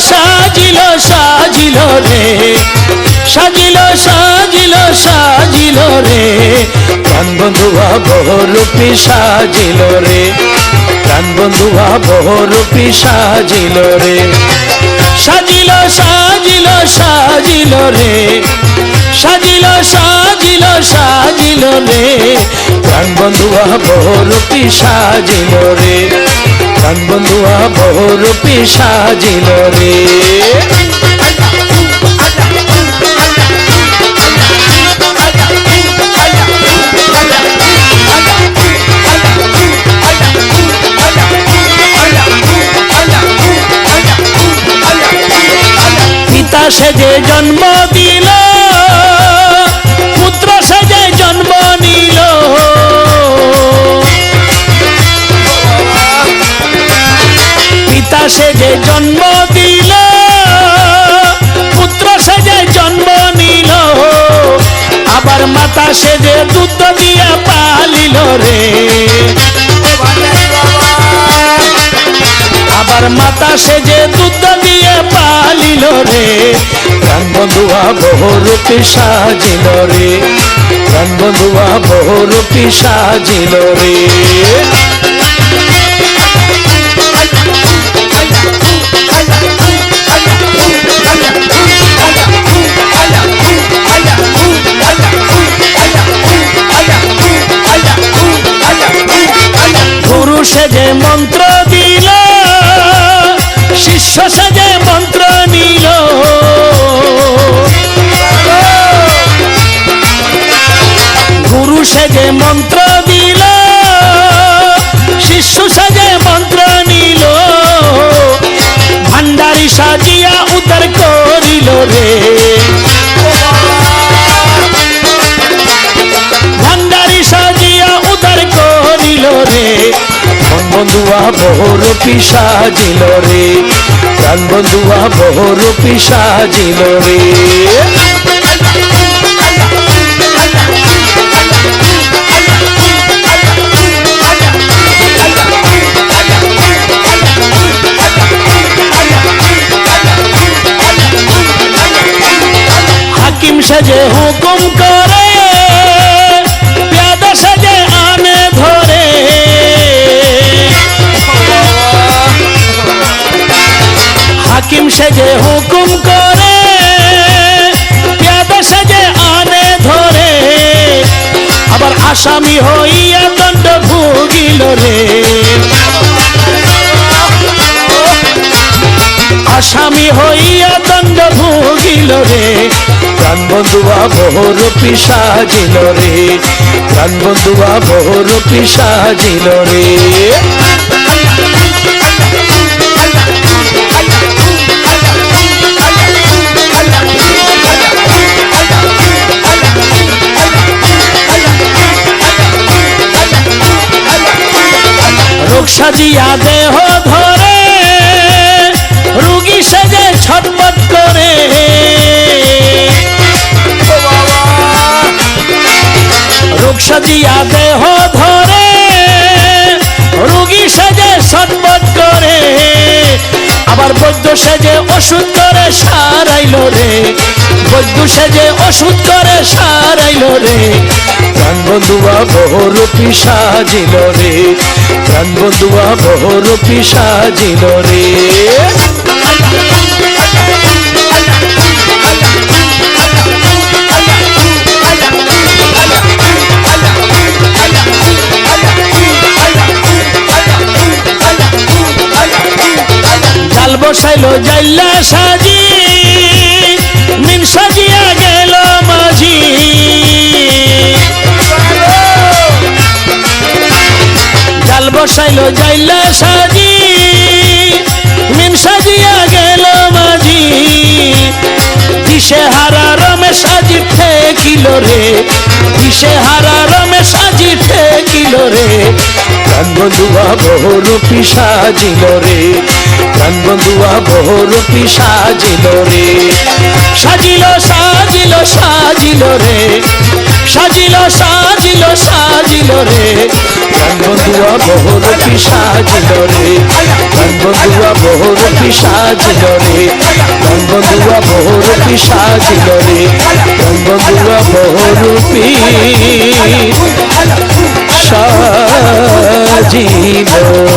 সাজিল সাজিল রে। সাজিল সাজিল সাজিল রে। প্রাণ বন্ধুয়া বহুরূপী সাজিল রে। প্রাণ বন্ধুয়া বহুরূপী সাজিল রে। সাজিল সাজিল সাজিল রে। সাজিল সাজিল সাজিল রে। প্রাণ বন্ধুয়া বহুরূপী সাজিল রে। প্রাণ বন্ধুয়া বহুরূপী সাজিল রে। পিতা সেজে জন্ম দিল। পিতা সেজে জন্ম দিল, পুত্র সেজে জন্ম নিল, আবার মাতা সেজে দুধ দিয়া পালিল রে। আবার মাতা সেজে দুধ দিয়ে পালিল রে। প্রাণ বন্ধুয়া বহুরূপী সাজিল রে। প্রাণ বন্ধুয়া বহুরূপী সাজিল রে। সেজে মন্ত্র দিল। শিষ্য সেজে মন্ত্র নিল। ভান্ডারি সাজিয়া উদ্ধার করিল রে। ভান্ডারি সাজিয়া উদ্ধার করিল রে। বন্ধুয়া বহুরূপী সাজিল রে। প্রাণ বন্ধুয়া বহুরূপী সাজিল রে। সেজে হুকুম করে, পেয়াদা সেজে আনে ধরে। হাকিম সেজে হুকুম করে, পেয়াদা সেজে আনে ধরে। আবার আসামি হইয়া দণ্ড ভুগিল রে। আসামি হইয়া দণ্ড ভুগিল রে। প্রাণ বন্ধুয়া বহুরূপী সাজিল রে? প্রাণ বন্ধুয়া বহুরূপী সাজিল রে? রোগ সাজিয়া দেহ আবার বৈদ্য সেজে ওষুধ করে সারাইল রে। বৈদ্য সেজে ওষুধ করে সারাইল রে। প্রাণ বন্ধুয়া বহুরূপী সাজিল রে। প্রাণ বন্ধুয়া বহুরূপী সাজিল রে। জাল বসাইলো জাইলা সাজি মিন সাজিয়া গেল মাঝি। জাল বসাইলো জাইলা সাজি মিন দিশে হারা রমেশ আজি ঠেকিল রে। দিশে হারা রমেশ আজি ঠেকিল রে। প্রাণ বন্ধুয়া বহুরূপী সাজিল রে। প্রাণ বন্ধুয়া বহুরূপী সাজিল রে। সাজিল সাজিল সাজিল রে। সাজিল সাজিল সাজিল রে। প্রাণ বন্ধুয়া বহুরূপী সাজিল রে। প্রাণ পিসাজ গরে সাজিল রে পিসাজ গরে বহুরূপী সাজিল রে প্রাণ